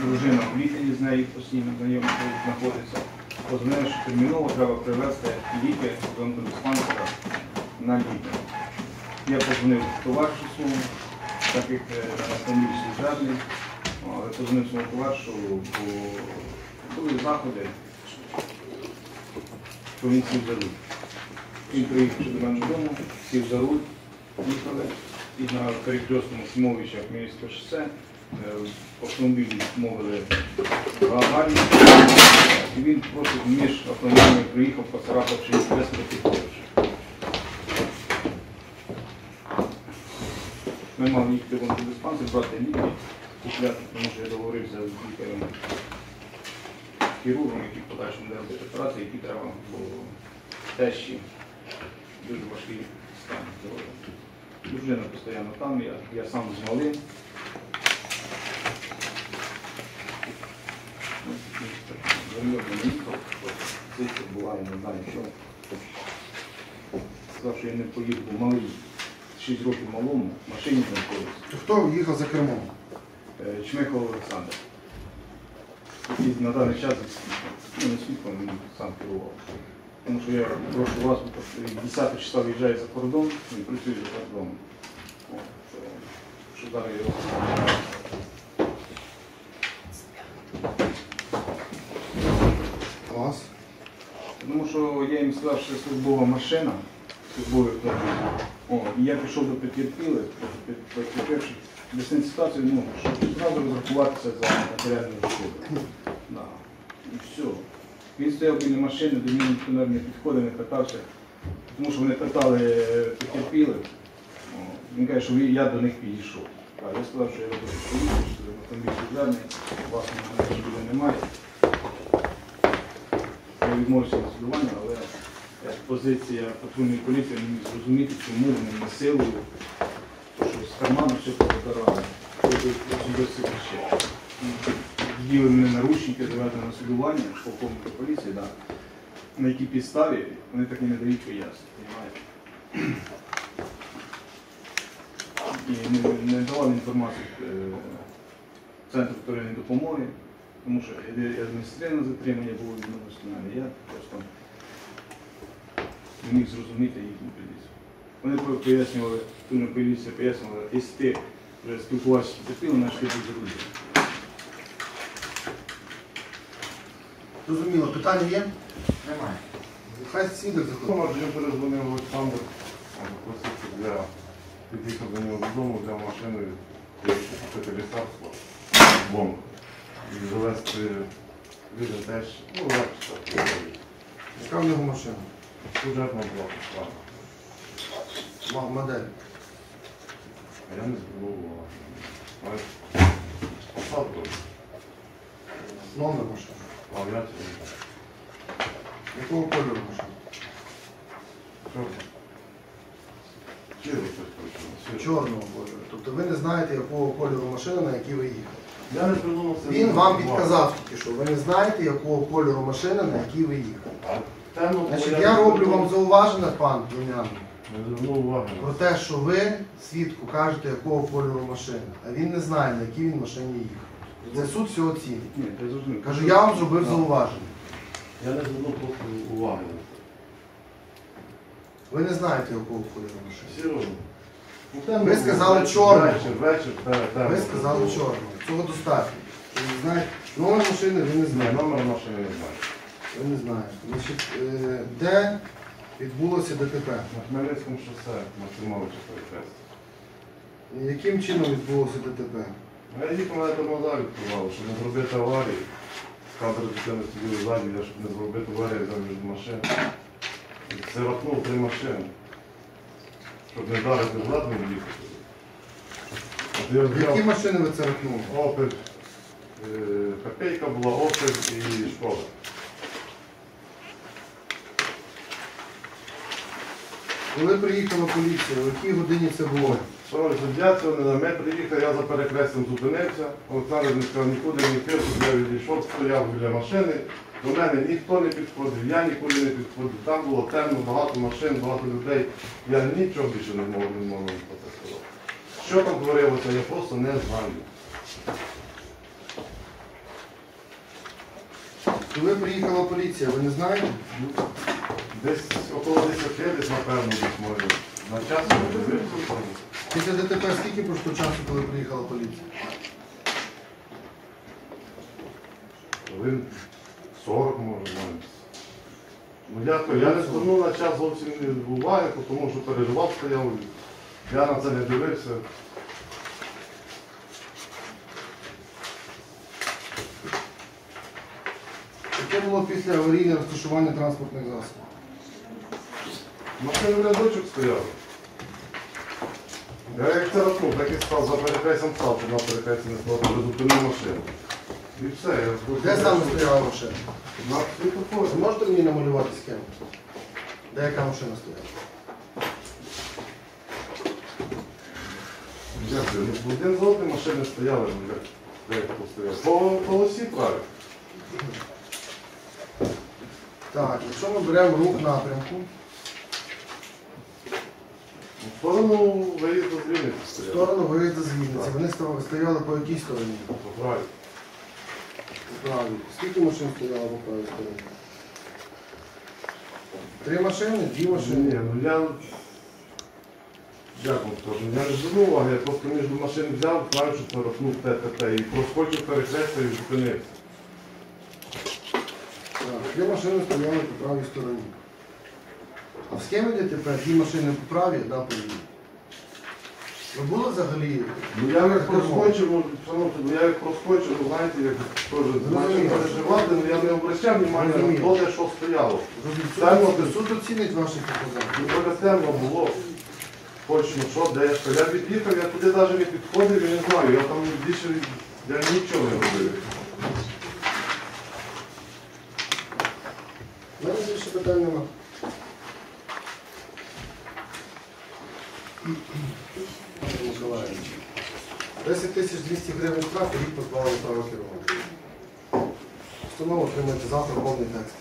Дружина в лікарі з нею постійно знайома знаходиться. Позвонили, що терміново треба привезти ліки до онкодиспансера на ліки. Я позвонив товаришу свому, так як е, служебний, але позвонив своєму товаришу, бо були заходи, що він сів за руль. Він приїхав до мене додому, сів за руль, їхали. І на перекрестному Смовича Хмельницького шосе е, автомобілі мовили аварії. І він просто між автомобілями приїхав, поцарапавши без протиходивши. Ми мали їхати в онкодиспансер, брати ліки, купляти, тому що я договорився з лікарем хірургом, який в подальшому буде робити операції, які треба, бо тещі дуже важкий стан здоров'я. Дружина постійно там, я, я сам з малим. Замовно не їхав, звідси буває, не знаю що. Сказав, що я не поїду, малий. 6 років малому, в машині знаходився. Хто їхав за кермом? Е, Чмихов Олександр. Який на даний час. Ну, не світлом, він сам керував. Тому що я прошу вас, 10 числа виїжджає за кордон, він працює за кордоном. О, що, що зараз його. Клас. Тому що я їм сказав, що службова машина, службовий. О, і я пішов до потерпілих, потерпівши об'яснити ситуацію, ну, щоб зразу розрахуватися за матеріальну шкоду. Да. І все. Він стояв біля машини, до мене ніхто не підходив, не питався, тому що вони питали е, потерпілих. О, Він каже, що я до них підійшов. Я сказав, що я роблю поліцію, що автомобіль служебний, власного автомобіля немає. Відмовився від судування, але позиція патрульної поліції не міг зрозуміти, чому вони не силою, то що з карману все ще. Діли мене наручники, завезли на судування, полковника поліції, да. на якій підставі вони так і не дають понімаєте? І не, не давали інформацію е, Центру вторинної допомоги, тому що адміністративне затримання було відносно. Я просто не міг зрозуміти їхню поліцію. Вони по- пояснювали, ту поліція пояснювала, якщо ти вже спілкувався з потерпілим, значить ти будеш рулити. Зрозуміло, питання є? Немає. Хай свідок заходить. Дома вже перезвонив Олександр, попросився для під'їхав до нього додому, взяв машину і купити лісарство, бомб. І завести він теж, ну, легше. Яка в нього машина? Сюжетна була справа. Ма- Модель. А я не. Знаєш, посадку, Номер машини. авіацію. Якого кольору машина? Чорно. Щиро щось прийшло. Чорного кольору. Тобто ви не знаєте, якого кольору машина, на якій ви їхали. Я не звернувся. Він вам підказав тільки, що ви не знаєте, якого кольору машина, на якій ви їхали. Темно, Значить, я роблю вам зауваження, пан Дунян, Не звернув уваги. про те, що ви свідку кажете, якого кольору машина, а він не знає, на якій він машині їхав. Це суд. Ні, я зрозумів. Кажу, я вам зробив зауваження. Я не звернув просто уваги. на це. Ви не знаєте, якого кольору машина. Серйозно. Ну, Ви сказали темно. Ви сказали чорного. Цього достатньо. Ви не знаєте. Номер машини ви не знаєте. номер машини не знаю. Ви не знаєте. Значить, е, де відбулося ДТП? На Хмельницькому шосе, Максимовича перехрест. Яким чином відбулося ДТП? Я їхав мене тормоза відкривали, щоб не зробити аварії. Кадр дитини сиділи ззаді, я щоб не зробити аварії заміж машин. І Це рахнув три машини. Щоб не вдарити не їхати. Які машини ви це рахнули? Опель, е, копейка була, Опель і школа. Коли приїхала поліція, в якій годині це було? Шановні ну, суддя, сьогодні на мене приїхав, я за перекрестям зупинився. Олександр не сказав, нікуди не пив, я відійшов, стояв біля машини. До мене ніхто не підходив, я нікуди не підходив. Там було темно, багато машин, багато людей. Я нічого більше не можу не можу про це сказати. Що там творилося, я просто не знаю. Коли приїхала поліція, ви не знаєте? Десь около 10, десь, напевно, десь може. На час я. Після ДТП скільки пройшло часу, коли приїхала поліція? Він 40 може навіть. Ну я, то, я не звернув на час зовсім не уваги, тому що переживав, стояв. Я на це не дивився. Яке було після аварійного розташування транспортних засобів? Машина в рядочок стояла. Я як це рахнув, так і став за перехрестям став, на перехресті не став, зупинив машину. І все, я Де саме стояла машина? На світофорі. Ви можете мені намалювати схему? Де яка машина стояла? Дякую. Ну, один за одним машини стояли, ну як, де як то стояли. По полосі правильно. Так, якщо ми беремо рух напрямку, В сторону виїзду з Вінниці в стояли. сторону виїзду з Вінниці, вони став- стояли по якій стороні? По правій. По правій. Скільки машин стояло по правій стороні? Три машини, дві Ні, машини. ну я. Як вам скажу, я не звернув уваги, я просто між машин взяв, що перехнув ТТТ і проскочив перехрестя і зупинився. Так, Три машини стояли по правій стороні. А в схемі ДТП дві машини по правій, одна по лівій. Ви були взагалі? Ну я як проскочив, ну, шановні, ну я як проскочив, ну знаєте, як теж значить Зрозуміло. переживати, ну я не обращав внимання на Зрозуміло. те, що стояло. Темно, суд оцінить ваші показання. Ну трохи темно було. Точно, що, де я стояв. Я від'їхав, я туди навіть не підходив, я не знаю, я там більше я нічого не робив. У мене більше питань нема. Миколаївич. 10 тисяч 200 гривень штрафу рік позбавили права керування. Установа отримаєте завтра повний текст.